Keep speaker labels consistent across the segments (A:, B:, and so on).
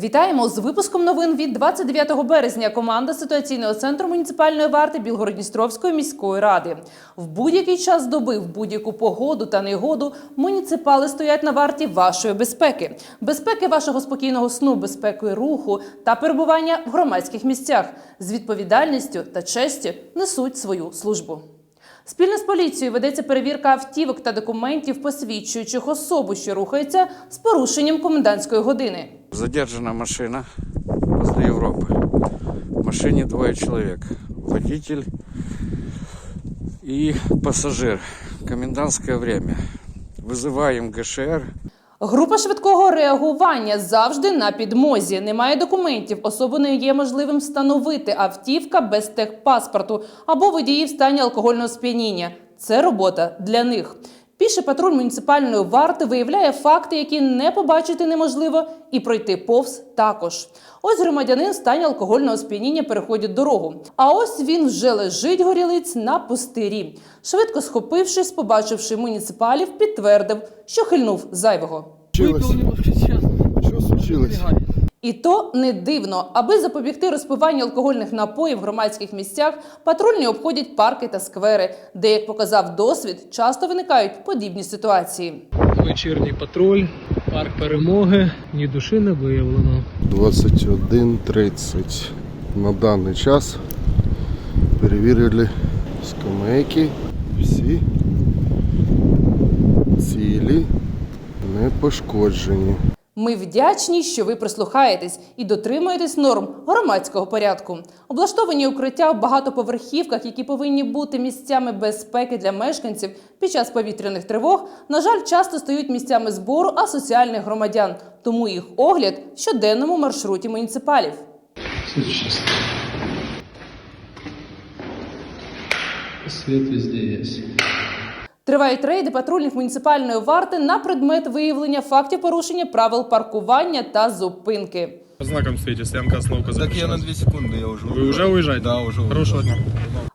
A: Вітаємо з випуском новин від 29 березня. Команда ситуаційного центру муніципальної варти Білгородністровської міської ради. В будь-який час доби, в будь-яку погоду та негоду муніципали стоять на варті вашої безпеки, безпеки вашого спокійного сну, безпеки руху та перебування в громадських місцях з відповідальністю та честю несуть свою службу. Спільно з поліцією ведеться перевірка автівок та документів, посвідчуючих особу, що рухається з порушенням комендантської години.
B: Задержана машина возле Европы. В машине двое человек. Водитель и пассажир. Комендантское время. Вызываем ГШР.
A: Група швидкого реагування завжди на підмозі. Немає документів, особу не є можливим встановити автівка без техпаспорту або водії в стані алкогольного сп'яніння. Це робота для них. Піший патруль муніципальної варти виявляє факти, які не побачити неможливо, і пройти повз також. Ось громадянин в стані алкогольного сп'яніння переходить дорогу. А ось він вже лежить горілиць на пустирі. Швидко схопившись, побачивши муніципалів, підтвердив, що хильнув зайвого.
C: Выпил немножко сейчас.
D: Что случилось?
A: І то не дивно, аби запобігти розпиванню алкогольних напоїв в громадських місцях, патрульні обходять парки та сквери, де, як показав досвід, часто виникають подібні ситуації.
C: Вечірній патруль, парк перемоги, ні душі не виявлено.
D: 21.30. На даний час перевірили скамейки. Всі цілі не пошкоджені.
A: Ми вдячні, що ви прислухаєтесь і дотримуєтесь норм громадського порядку. Облаштовані укриття в багатоповерхівках, які повинні бути місцями безпеки для мешканців під час повітряних тривог, на жаль, часто стають місцями збору асоціальних громадян. Тому їх огляд в щоденному маршруті муніципалів.
C: Свет везде есть.
A: Тривають рейди патрульних муніципальної варти на предмет виявлення фактів порушення правил паркування та зупинки.
E: По знакам стоите, стоянка остановка
F: Так я на
E: запрещена.
F: 2 секунды, я уже.
E: Вы уже уезжаете?
F: Да, уже.
E: Хорошего дня.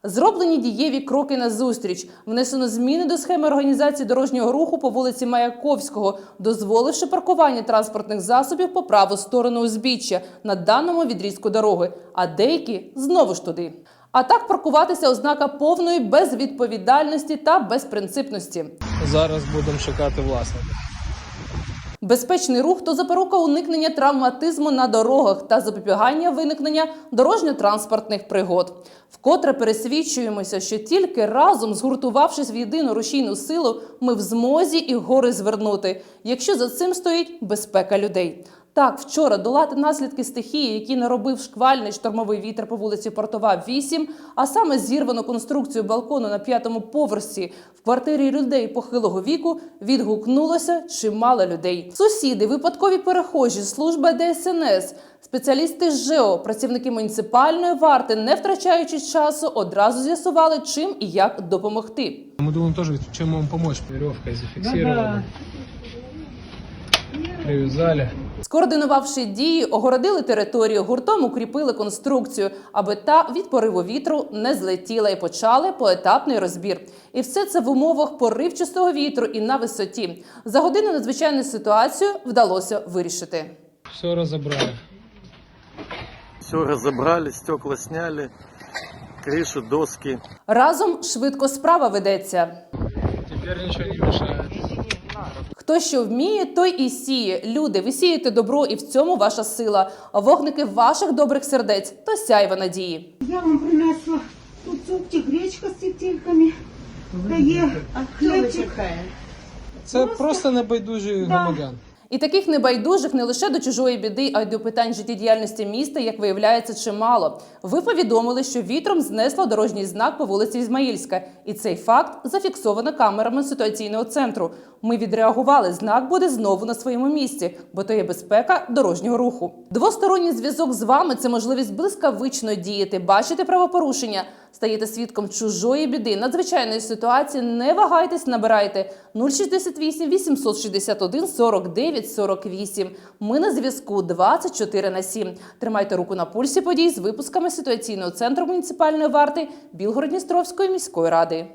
A: Зроблені дієві кроки на зустріч. Внесено зміни до схеми організації дорожнього руху по вулиці Маяковського, дозволивши паркування транспортних засобів по праву сторону узбіччя на даному відрізку дороги, а деякі знову ж туди. А так паркуватися ознака повної безвідповідальності та безпринципності.
C: Зараз будемо шукати власника.
A: Безпечний рух то запорука уникнення травматизму на дорогах та запобігання виникнення дорожньо-транспортних пригод. Вкотре пересвідчуємося, що тільки разом, згуртувавшись в єдину рушійну силу, ми в змозі і гори звернути, якщо за цим стоїть безпека людей. Так, вчора долати наслідки стихії, які наробив шквальний штормовий вітер по вулиці Портова 8, а саме зірвану конструкцію балкону на п'ятому поверсі в квартирі людей похилого віку, відгукнулося чимало людей. Сусіди, випадкові перехожі, служба ДСНС, спеціалісти з ЖЕО, працівники муніципальної варти, не втрачаючи часу, одразу з'ясували, чим і як допомогти.
C: Мы думаем тоже, чем вам помочь. Веревкой зафиксировали. Привязали.
A: Скоординувавши дії, огородили територію, гуртом укріпили конструкцію, аби та від пориву вітру не злетіла і почали поетапний розбір. І все це в умовах поривчастого вітру і на висоті. За годину надзвичайну ситуацію вдалося вирішити.
C: Все разобрали.
F: Все разобрали, стекла сняли, крышу, доски.
A: Разом швидко справа ведеться.
C: Теперь ничего не мешает.
A: Хто що вміє, той і сіє. Люди, ви сієте добро, і в цьому ваша сила. Вогники ваших добрих сердець то сяйва надії.
G: Я вам принесла тут цукті, гречка з тільтільками, та є хлібчик.
C: Це просто небайдужі громадян.
A: І таких небайдужих не лише до чужої біди, а й до питань життєдіяльності міста, як виявляється, чимало. Ви повідомили, що вітром знесло дорожній знак по вулиці Ізмаїльська, і цей факт зафіксовано камерами ситуаційного центру. Ми відреагували. Знак буде знову на своєму місці, бо то є безпека дорожнього руху. Двосторонній зв'язок з вами це можливість блискавично діяти, бачити правопорушення, стаєте свідком чужої біди, надзвичайної ситуації. Не вагайтесь, набирайте 068 861 49 48. Ми на зв'язку 24 на 7. Тримайте руку на пульсі подій з випусками ситуаційного центру муніципальної варти Білгородністровської міської ради.